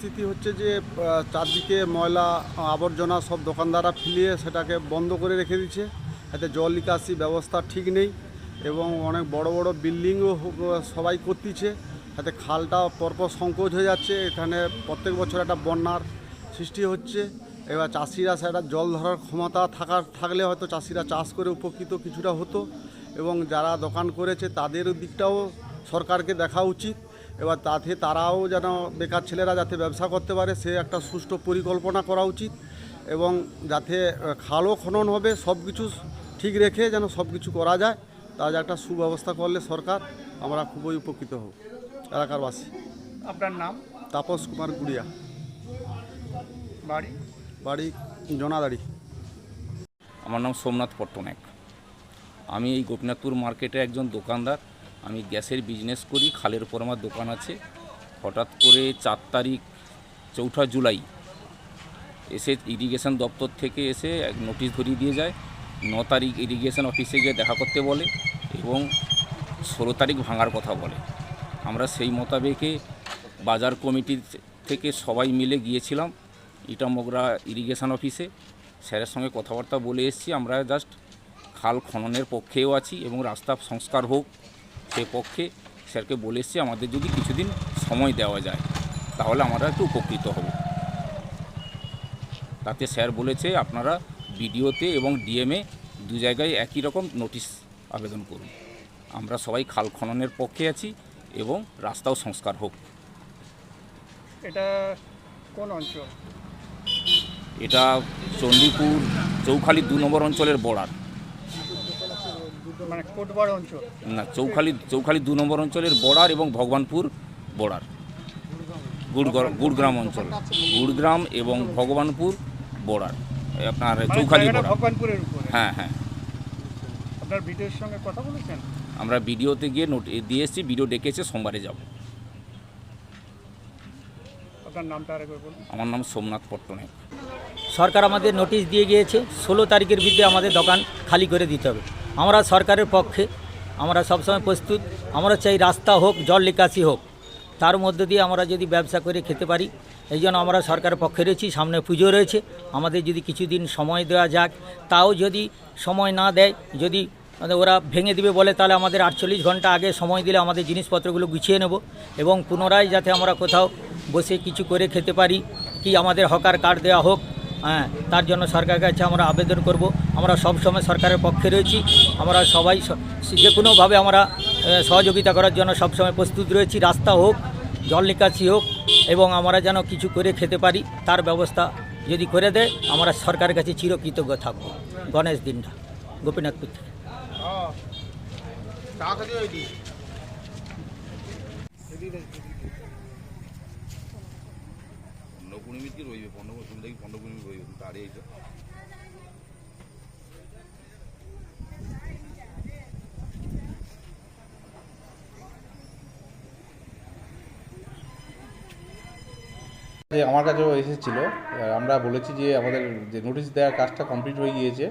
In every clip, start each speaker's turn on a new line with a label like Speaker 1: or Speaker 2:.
Speaker 1: পরিস্থিতি হচ্ছে যে চারদিকে ময়লা, আবর্জনা সব দোকানদাররা ফেলিয়ে সেটাকে বন্ধ করে রেখে দিচ্ছে। এতে জল নিকাশি ব্যবস্থা ঠিক নেই এবং অনেক বড় বড় বিল্ডিংও সবাই করতেছে। এতে খালটা পরপর সংকোচ হয়ে যাচ্ছে। এখানে প্রত্যেক বছর একটা বন্যার সৃষ্টি হচ্ছে। এবার চাষিরা সেটা জল ধরার ক্ষমতা থাকার, থাকলে হয়তো চাষিরা চাষ করে উপকৃত কিছুটা হতো। এবং যারা দোকান করেছে তাদের দিকটাও সরকারকে দেখা উচিত। এবার তাতে তারাও যেন বেকার ছেলেরা যাতে ব্যবসা করতে পারে সে একটা সুষ্ঠু পরিকল্পনা করা উচিত এবং যাতে খালও খনন হবে সব কিছু ঠিক রেখে যেন সব কিছু করা যায় তার একটা সুব্যবস্থা করলে সরকার আমরা খুবই উপকৃত হব। এলাকার বাসী
Speaker 2: আপনার নাম?
Speaker 1: তাপস কুমার গুড়িয়া।
Speaker 2: বাড়ি?
Speaker 1: বাড়ি জনাদাড়ি।
Speaker 3: আমার নাম সোমনাথ পট্টনায়ক। আমি এই গোপীনাথপুর মার্কেটে একজন দোকানদার। আমি গ্যাসের বিজনেস করি, খালের উপর আমার দোকান আছে। হঠাৎ করে চার তারিখ, চৌঠা জুলাই এসে ইরিগেশন দপ্তর থেকে এসে এক নোটিশ ধরিয়ে দিয়ে যায়। ন তারিখ ইরিগেশন অফিসে গিয়ে দেখা করতে বলে এবং ষোলো তারিখ ভাঙার কথা বলে। আমরা সেই মোতাবেকে বাজার কমিটি থেকে সবাই মিলে গিয়েছিলাম ইটামগরা ইরিগেশন অফিসে স্যারের সঙ্গে কথাবার্তা বলে এসেছি, আমরা জাস্ট খাল খননের পক্ষেও আছি এবং রাস্তা সংস্কার হোক। সে পক্ষে স্যারকে বলে এসেছি আমাদের যদি কিছুদিন সময় দেওয়া যায় তাহলে আমরা একটু উপকৃত হব। তাতে স্যার বলেছে আপনারা বিডিওতে এবং ডিএমএ দু জায়গায় একই রকম নোটিশ আবেদন করুন। আমরা সবাই খাল খননের পক্ষে আছি এবং রাস্তাও সংস্কার হোক।
Speaker 2: এটা কোন অঞ্চল?
Speaker 3: এটা চণ্ডীপুর চৌখালি দু নম্বর অঞ্চলের বর্ডার।
Speaker 2: মানে অঞ্চল।
Speaker 3: না চৌখালি চৌখালি দু নম্বর অঞ্চলের বর্ডার এবং ভগবানপুর বর্ডার গুড়গ্রাম গুড়গ্রাম অঞ্চল। গুড়গ্রাম এবং ভগবানপুর বর্ডার আপনার
Speaker 2: মানে
Speaker 3: চৌখালি
Speaker 2: ভগবানপুরের
Speaker 3: হ্যাঁ হ্যাঁ।
Speaker 2: আপনার ভিডিওর সঙ্গে কথা বলেছেন?
Speaker 3: আমরা ভিডিওতে গিয়ে নোট দিয়ে এসেছি ভিডিও ডেকেছে সোমবারে যাব।
Speaker 2: আপনার নামটা আরেকবার বলুন।
Speaker 3: আমার নাম সোমনাথ পট্টনায়ক।
Speaker 4: সরকার আমাদের নোটিশ দিয়ে গিয়েছে ষোলো তারিখের ভিতরে আমাদের দোকান খালি করে দিতে হবে। আমরা সরকারের পক্ষে, আমরা সবসময় প্রস্তুত। আমরা চাই রাস্তা হোক, জল নিকাশি হোক। তার মধ্য দিয়ে আমরা যদি ব্যবসা করে খেতে পারি, এই জন্য আমরা সরকারের পক্ষে রয়েছি, সামনে পুজো রয়েছে। আমাদের যদি কিছুদিন সময় দেওয়া যাক, তাও যদি সময় না দেয়, যদি মানে ওরা ভেঙে দিবে বলে, তাহলে আমাদের আটচল্লিশ ঘণ্টা আগে সময় দিলে আমাদের জিনিসপত্রগুলো গুছিয়ে নেব এবং পুনরায় যাতে আমরা কোথাও বসে কিছু করে খেতে পারি, কি আমাদের হকার কার্ড দেওয়া হোক হ্যাঁ তার জন্য সরকারের কাছে আমরা আবেদন করব। আমরা সব সময় সরকারের পক্ষে রয়েছি। আমরা সবাই যে কোনোভাবে আমরা সহযোগিতা করার জন্য সবসময় প্রস্তুত রয়েছি। রাস্তা হোক, জল নিকাশি হোক, এবং আমরা যেন কিছু করে খেতে পারি, তার ব্যবস্থা যদি করে দেয়, আমরা সরকারের কাছে চিরকৃতজ্ঞ থাকব। গণেশ দিনটা গোপীনাথপুর থেকে
Speaker 3: পণ্ডকুড়িমিতি রইবে? পণ্ডকুড়ি পণ্ডকুড়িমি রইবে। তারে এইটা
Speaker 5: যে আমার কাছেও এসেছিল। আমরা বলেছি যে আমাদের যে নোটিশ দেওয়ার কাজটা কমপ্লিট হয়ে গিয়েছে।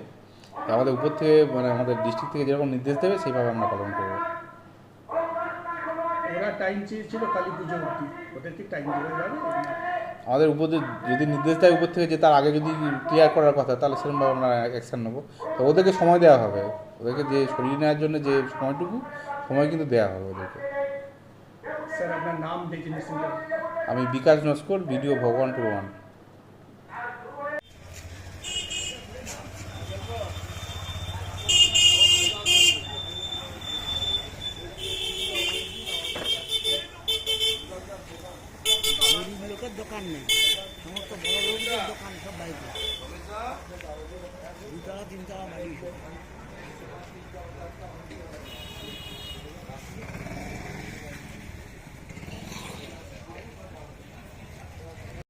Speaker 5: আমাদের উপর থেকে মানে আমাদের ডিস্ট্রিক্ট থেকে যেরকম নির্দেশ দেবে সেইভাবে আমরা পালন করব।
Speaker 2: ওরা টাইম চেয়েছিল কালী পুজো অবধি ওদের কি টাইম দেওয়া যাবে
Speaker 5: আমাদের উপর যদি নির্দেশ দেয় উপর থেকে যে তার আগে যদি ক্লিয়ার করার কথা তাহলে সেরকমভাবে আমরা অ্যাকশান নেব। তো ওদেরকে সময় দেওয়া হবে। ওদেরকে যে সরিয়ে নেওয়ার জন্য যে সময়টুকু সময় কিন্তু দেওয়া হবে ওদেরকে।
Speaker 2: স্যার আপনার নাম
Speaker 5: আমি বিকাশ নস্কর ভিডিও ভগবান টু
Speaker 6: লোকের দোকান নেই। সমস্ত বড় লোকদের দোকান সব বাইরে দুতলা তিনতলা বাড়ি।